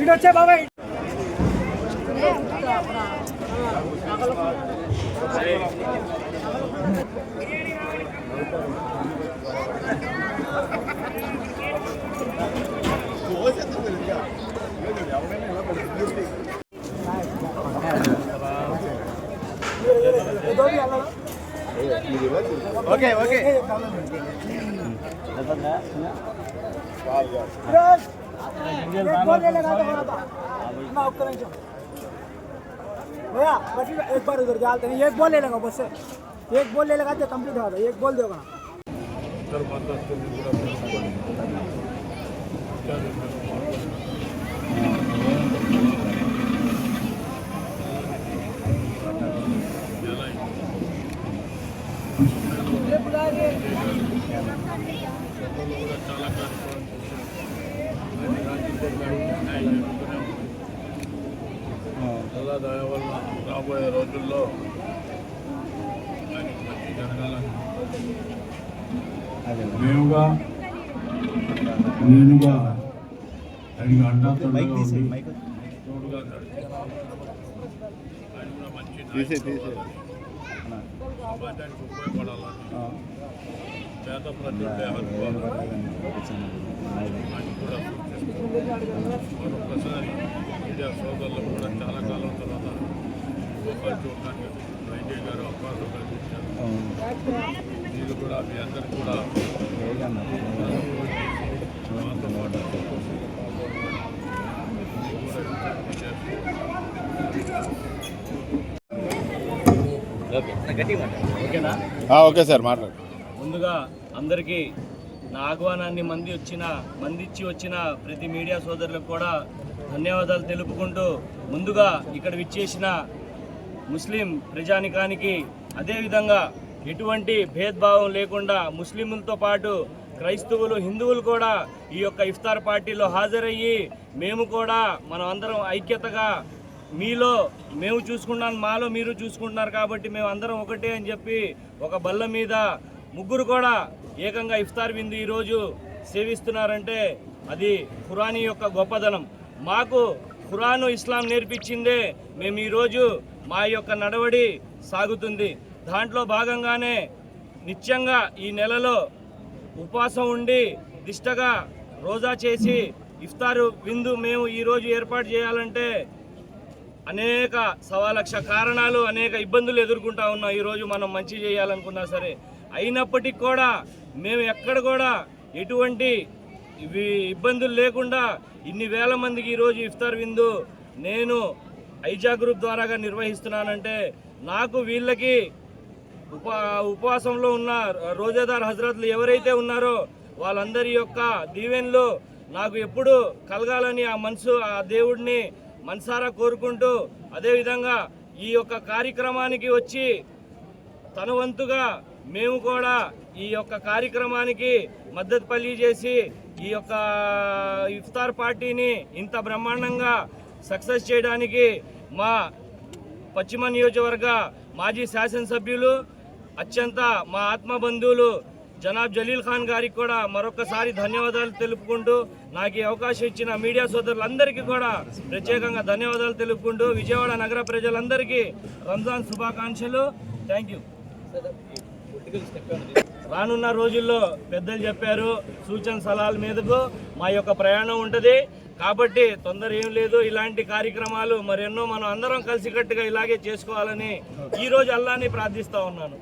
ఇటు వచ్చే బాబాయ్ ఓకే ఓకే भैया बस एक बार उधर डालते हैं एक बॉल ले लेगा बस एक बॉल ले लगा तो कंप्लीट होगा एक बॉल देगा చాలా కార్యక్రమాలు అల్లా దయ వల్ల రాబోయే రోజుల్లో మంచి జరగాలని మేముగా నేనుగా ఆయనకు అండా తోడుగా నాయకుడు అవ్వాలని, సమాజానికి ఉపయోగపడాలని పేద ప్రజలు మరొకసారి మీడియా సోదరులు కూడా చాలా కాలం తర్వాత ఒకరు చూడడానికి వైద్య గారు అవకాశం కల్పించారు మీరు కూడా మీ అందరికీ కూడా మాతో పాటు ఓకేనా ఓకే సార్ మాట్లాడు. ముందుగా అందరికీ నా ఆహ్వానాన్ని మంది వచ్చిన మందిచ్చి వచ్చిన ప్రతి మీడియా సోదరులకు కూడా ధన్యవాదాలు తెలుపుకుంటూ ముందుగా ఇక్కడ విచ్చేసిన ముస్లిం ప్రజానికానికి అదేవిధంగా ఎటువంటి భేద్భావం లేకుండా ముస్లింలతో పాటు క్రైస్తవులు హిందువులు కూడా ఈ యొక్క ఇఫ్తార్ పార్టీలో హాజరయ్యి మేము కూడా మనం అందరం ఐక్యతగా మీలో మేము చూసుకున్నాం మాలో మీరు చూసుకుంటున్నారు కాబట్టి మేము అందరం ఒకటే అని చెప్పి ఒక బల్ల మీద ముగ్గురు కూడా ఏకంగా ఇఫ్తార్ విందు ఈరోజు సేవిస్తున్నారంటే అది ఖురానీ యొక్క గొప్పదనం. మాకు ఖురాను ఇస్లాం నేర్పించిందే మేము ఈరోజు మా యొక్క నడవడి సాగుతుంది. దాంట్లో భాగంగానే నిత్యంగా ఈ నెలలో ఉపవాసం ఉండి దిష్టగా రోజా చేసి ఇఫ్తారు విందు మేము ఈరోజు ఏర్పాటు చేయాలంటే అనేక సవాలక్ష కారణాలు అనేక ఇబ్బందులు ఎదుర్కొంటా ఉన్నాం. ఈరోజు మనం మంచి చేయాలనుకున్నా సరే అయినప్పటికీ కూడా మేము ఎక్కడ కూడా ఎటువంటి ఇవి ఇబ్బందులు లేకుండా ఇన్ని వేల మందికి ఈరోజు ఇఫ్తార్ విందు నేను ఐజా గ్రూప్ ద్వారాగా నిర్వహిస్తున్నానంటే నాకు వీళ్ళకి ఉపా ఉపవాసంలో ఉన్న రోజాదార్ హజరత్లు ఎవరైతే ఉన్నారో వాళ్ళందరి యొక్క దీవెన్లు నాకు ఎప్పుడు కలగాలని ఆ మనసు ఆ దేవుడిని మనసారా కోరుకుంటూ అదేవిధంగా ఈ యొక్క కార్యక్రమానికి వచ్చి తన వంతుగా మేము కూడా ఈ యొక్క కార్యక్రమానికి మద్దతు పలిచేసి ఈ యొక్క ఇఫ్తార్ పార్టీని ఇంత బ్రహ్మాండంగా సక్సెస్ చేయడానికి మా పశ్చిమ నియోజకవర్గ మాజీ శాసనసభ్యులు అత్యంత మా ఆత్మ బంధువులు జనాబ్ జలీల్ ఖాన్ గారికి కూడా మరొకసారి ధన్యవాదాలు తెలుపుకుంటూ నాకు ఈ అవకాశం ఇచ్చిన మీడియా సోదరులందరికీ కూడా ప్రత్యేకంగా ధన్యవాదాలు తెలుపుకుంటూ విజయవాడ నగర ప్రజలందరికీ రంజాన్ శుభాకాంక్షలు. థ్యాంక్ యూ రానున్న రోజుల్లో పెద్దలు చెప్పారు సూచన సలహాల మీదకు మా యొక్క ప్రయాణం ఉంటుంది. కాబట్టి తొందర ఏం లేదు ఇలాంటి కార్యక్రమాలు మరెన్నో మనం అందరం కలిసికట్టుగా ఇలాగే చేసుకోవాలని ఈ రోజు అల్లాని ప్రార్థిస్తూ ఉన్నాను.